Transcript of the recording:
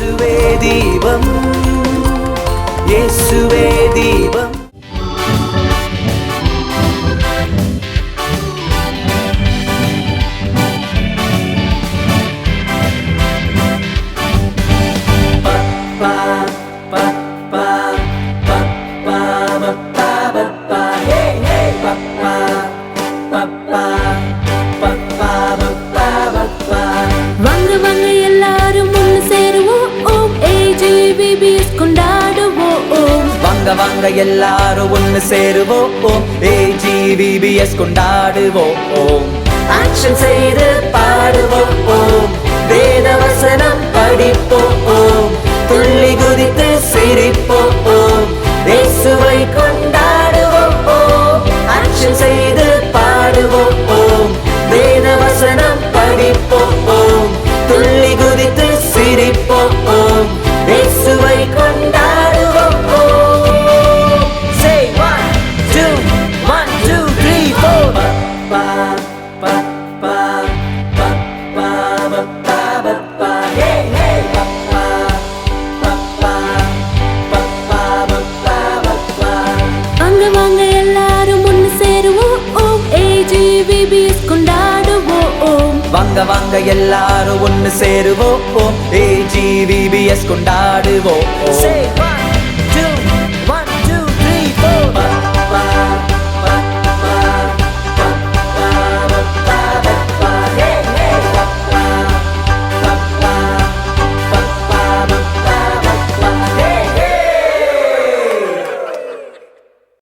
இயேசுவே தீபம் இயேசுவே தீபம் Bye. பேபிஸ் கொண்டாடுவோம். வாங்க வாங்க எல்லாரும் ஒன்னு சேருவோம். ஏஜிபிபிஎஸ் கொண்டாடுவோம். ஆக்ஷன் செய்து பாடுவோம். வேத வசனம் படிப்போம். துள்ளி குதித்து சிரிப்போம். இயேசுவை கொண்டாடுவோம். ஆக்ஷன் செய்து பாடுவோம். வேத வசனம் படிப்போம். துள்ளி குதித்து வாங்க எல்லாரும் ஒன்னு சேருவோம். ஏ ஏஜிவிபிஎஸ் கொண்டாடுவோம்.